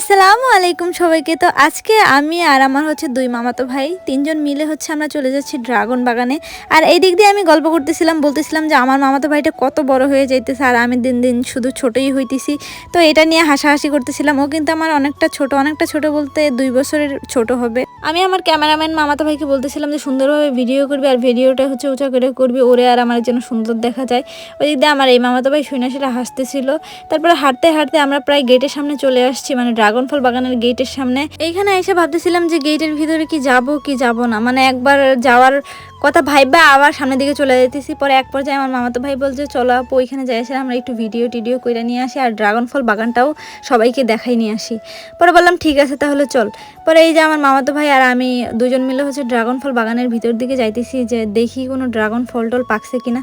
আসসালামু আলাইকুম সবাইকে। তো আজকে আমি আর আমার হচ্ছে দুই মামাতো ভাই, তিনজন মিলে হচ্ছে আমরা চলে যাচ্ছি ড্রাগন বাগানে। আর এই দিক দিয়ে আমি গল্প করতেছিলাম, বলতেছিলাম যে আমার মামাতো ভাইটা কত বড় হয়ে যাইতেছে আর আমি দিন দিন শুধু ছোটই হইতেছি। তো এটা নিয়ে হাসাহাসি করতেছিলাম। ও কিন্তু আমার অনেকটা ছোট অনেকটা ছোট বলতে দুই বছরের ছোট হবে। আমি আমার ক্যামেরাম্যান মামাতো ভাইকে বলতেছিলাম যে সুন্দরভাবে ভিডিও করবি আর ভিডিওটা হচ্ছে উঁচা করে করবি, ওরে আর আমার যেন সুন্দর দেখা যায়। ওই দিক দিয়ে আমার এই মামাতো ভাই সেটা হাসতেছিল। তারপরে হাঁটতে হাঁটতে আমরা প্রায় গেটের সামনে চলে আসছি মানে ড্রাগন ফল বাগানের গেটের সামনে। এইখানে এসে ভাবতেছিলাম যে গেটের ভিতরে কি যাব কি যাব না। মানে একবার যাওয়ার কথা ভাইবা, আবার সামনের দিকে চলে যেতেছি। পরে এক পর্যায়ে আমার মামাতো ভাই বলছে, চলো আপু, ওইখানে যাই, এসে আমরা একটু ভিডিও টিডিও করে নিয়ে আসি, আর ড্রাগন ফল বাগানটাও সবাইকে দেখাই নিয়ে আসি। পরে বললাম, ঠিক আছে, তাহলে চল। পরে এই যে আমার মামাতো ভাই আর আমি দুজন মিলে হচ্ছে ড্রাগন ফল বাগানের ভিতর দিকে যাইতেছি, যে দেখি কোনো ড্রাগন ফল টল পাকছে কিনা।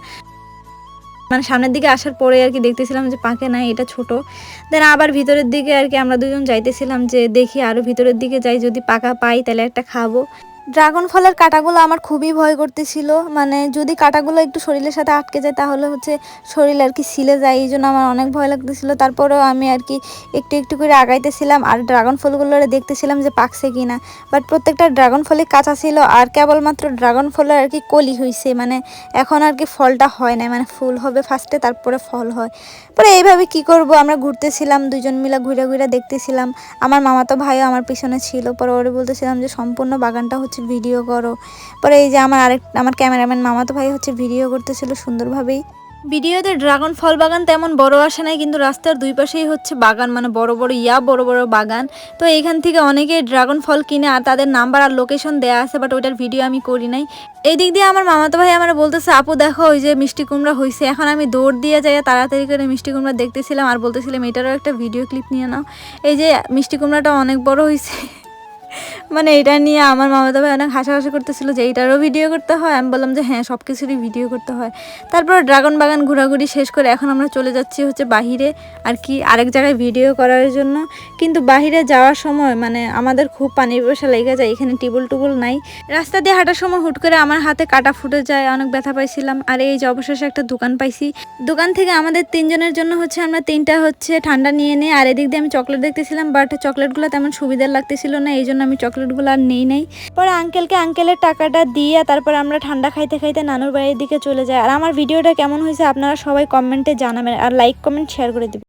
মানে সামনের দিকে আসার পরে আর কি দেখতেছিলাম যে পাকে নাই, এটা ছোট। দেন আবার ভিতরের দিকে আর কি আমরা দুজন যাইতেছিলাম, যে দেখি আরও ভিতরের দিকে যাই, যদি পাকা পাই, তাহলে একটা খাব। ড্রাগন ফলের কাঁটাগুলো আমার খুবই ভয় করতেছিল। মানে যদি কাঁটাগুলো একটু শরীরের সাথে আটকে যায়, তাহলে হচ্ছে শরীর আর কি ছিলে যায় এই জন্য আমার অনেক ভয় লাগতেছিল। তারপরেও আমি আর কি একটু একটু করে আগাইতেছিলাম আর ড্রাগন ফলগুলো দেখতেছিলাম যে পাকছে কি না বাট প্রত্যেকটা ড্রাগন ফলই কাঁচা ছিল আর কেবলমাত্র ড্রাগন ফলের আর কি কলি হয়েছে মানে এখন আর কি ফলটা হয় না মানে ফুল হবে ফার্স্টে তারপরে ফল হয়। পরে এইভাবে কি করব? আমরা ঘুরতেছিলাম দুজন মিলে ঘুরে ঘুরে দেখতেছিলাম। আমার মামাতো ভাইও আমার পিছনে ছিল। পরে ওরে বলতেছিলাম যে সম্পূর্ণ বাগানটা হচ্ছে ভিডিও করো। পরে এই যে আমার আরেক আমার ক্যামেরাম্যান মামাতো ভাই হচ্ছে ভিডিও করতেছিল সুন্দরভাবেই। ভিডিওতে ড্রাগন ফল বাগান তেমন বড় আসে নাই, কিন্তু রাস্তার দুই পাশেই হচ্ছে বাগান মানে বড় বড় ইয়া, বড় বড় বাগান। তো এইখান থেকে অনেকে ড্রাগন ফল কিনে আর তাদের নাম্বার আর লোকেশন দেয়া আছে বাট ওইটার ভিডিও আমি করি নাই। এই দিক দিয়ে আমার মামাতো ভাই আমার বলতেছে, আপু দেখো, ওই যে মিষ্টি কুমড়া হয়েছে এখন আমি দৌড় দিয়ে যাই তাড়াতাড়ি করে মিষ্টি কুমড়া দেখতেছিলাম আর বলতেছিলাম, এটারও একটা ভিডিও ক্লিপ নিয়ে নাও। এই যে মিষ্টি কুমড়াটা অনেক বড় হয়েছে মানে এটা নিয়ে আমার মামাতো ভাই অনেক হাসাহাসি করতেছিল যে এইটারও ভিডিও করতে হয়। আমি বললাম যে হ্যাঁ সব কিছুরই ভিডিও করতে হয়। তারপর ড্রাগন বাগান ঘোরাঘুরি শেষ করে এখন আমরা চলে যাচ্ছি হচ্ছে বাহিরে আর কি আরেক জায়গায় ভিডিও করার জন্য। কিন্তু বাহিরে যাওয়ার সময় মানে আমাদের খুব পানির বসা লেগে যায়, এখানে টিবল টুবল নাই। রাস্তা দিয়ে হাঁটার সময় হুট করে আমার হাতে কাটা ফুটে যায়, অনেক ব্যথা পাইছিলাম। আর এই যে অবশেষে একটা দোকান পাইছি। দোকান থেকে আমাদের তিনজনের জন্য হচ্ছে আমরা তিনটা হচ্ছে ঠান্ডা নিয়ে নিই। আর এদিক দিয়ে আমি চকলেট দেখতেছিলাম বাট চকলেটগুলো তেমন সুবিধার লাগতেছিল না এই জন্য আমি চকলেটগুলো আর নেই নাই। পরে আঙ্কেলকে আঙ্কেলের টাকাটা দিয়ে তারপর আমরা ঠান্ডা খাইতে খাইতে নানুর বাড়ির দিকে চলে যাই। আর আমার ভিডিওটা কেমন হয়েছে আপনারা সবাই কমেন্টে জানাবেন। আর লাইক কমেন্ট শেয়ার করে দেবেন।